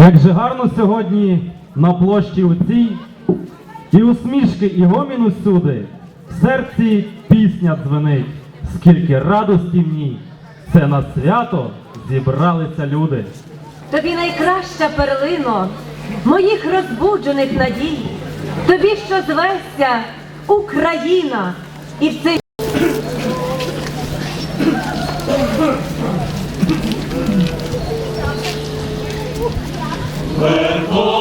Як же гарно сьогодні на площі у цій, і усмішки, і гомін усюди, в серці пісня дзвенить, скільки радості в ній, це на свято зібралися люди. Тобі найкраща перлино моїх розбуджених надій, тобі, що звешся Україна, і в цей Немає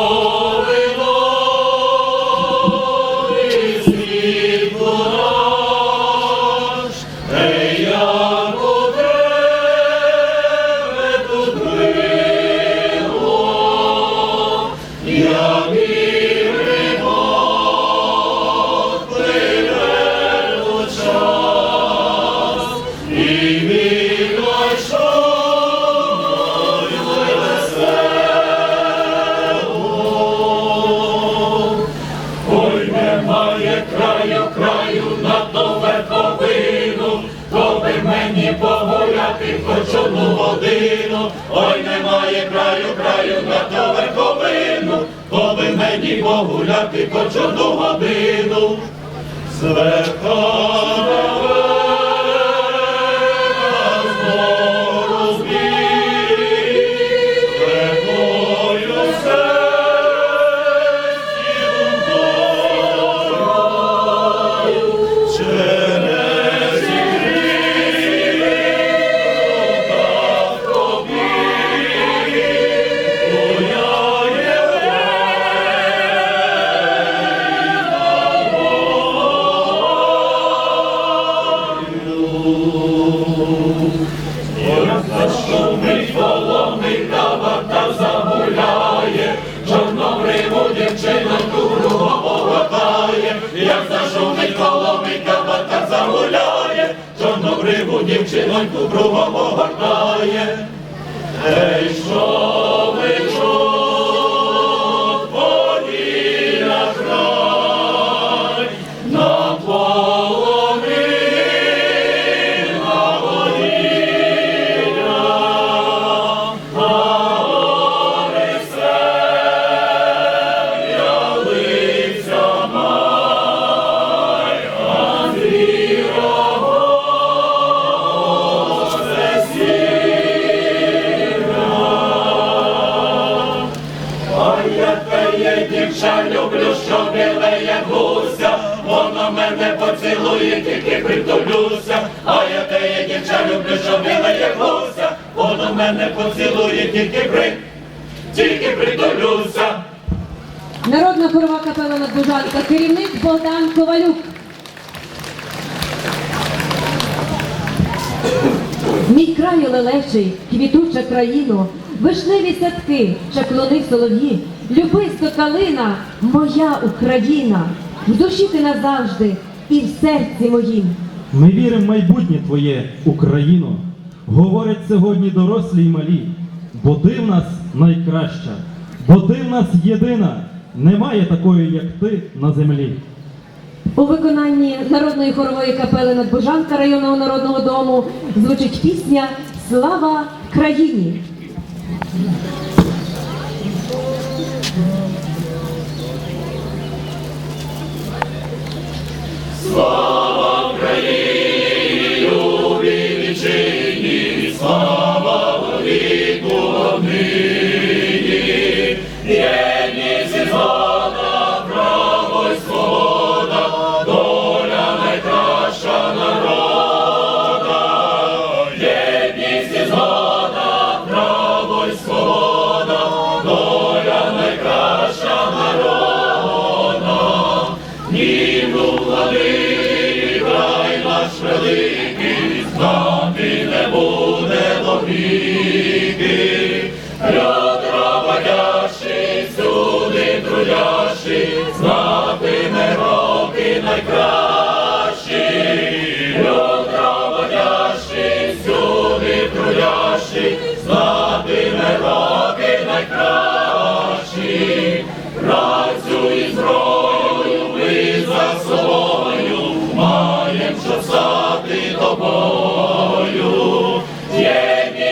погуляти хоч одну годину. Зверховина огортає. Ей, що біле як гуся, воно мене поцілує, тільки притулюся. А я те є дівча люблю, що біле як гуся, воно мене поцілує, тільки при, тільки притулюся. народна хорова капела Надбужанка, керівник Богдан Ковалюк. Мій край лелечий, квітуча країну, вишневі садки, чаклуни солов'ї, любисто калина, моя Україна, в душі ти назавжди і в серці моїм. Ми віримо в майбутнє твоє, Україно. Говорять сьогодні дорослі й малі, бо ти в нас найкраща, бо ти в нас єдина, немає такої, як ти на землі. У виконанні народної хорової капели Надбожанка районного народного дому звучить пісня Слава країні. Mm-hmm. Владика, наш великий владика.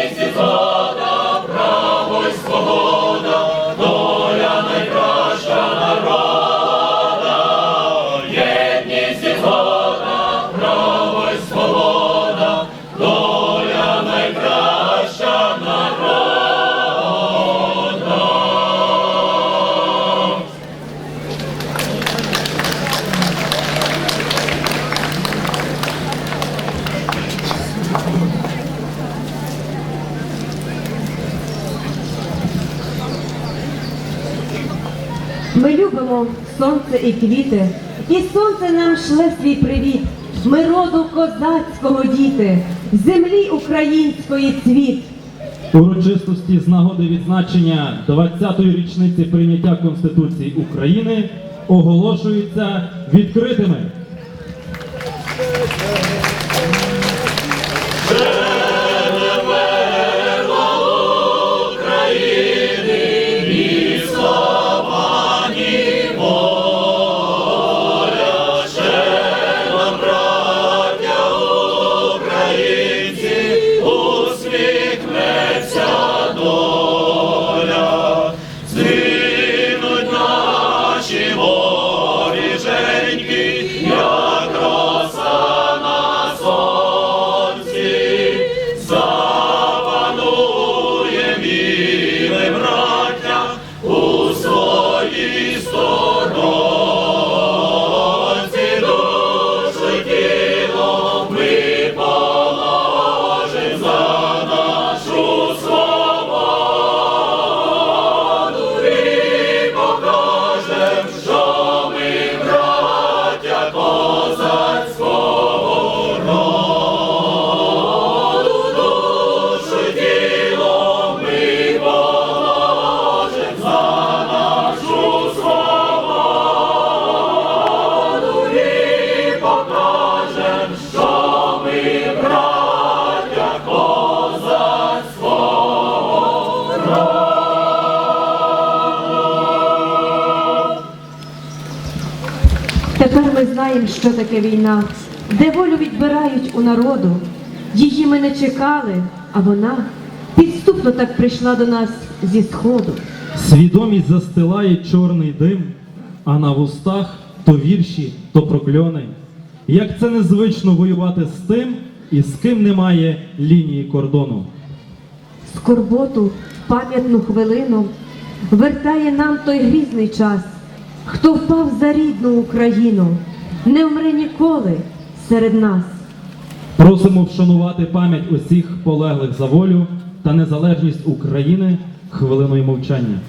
Єдність сонце і квіти, і сонце нам шле свій привіт. Ми роду козацького діти, землі української цвіт. Урочистості з нагоди відзначення 20-ї річниці прийняття Конституції України оголошуються відкритими. Ми знаємо, що таке війна, де волю відбирають у народу. Її ми не чекали, а вона підступно так прийшла до нас зі сходу. Свідомість застилає чорний дим, а на вустах то вірші, то прокльони. Як це незвично воювати з тим, і з ким немає лінії кордону. Скорботу, пам'ятну хвилину вертає нам той грізний час, хто впав за рідну Україну, не вмре ніколи серед нас. Просимо вшанувати пам'ять усіх полеглих за волю та незалежність України хвилиною мовчання.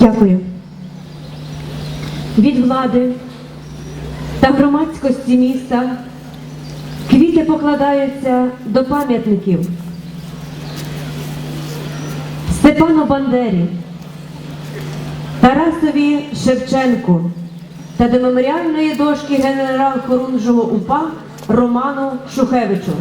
Дякую. Від влади та громадськості міста квіти покладаються до пам'ятників Степану Бандері, Тарасові Шевченку та до меморіальної дошки генерал-хорунжого УПА Роману Шухевичу.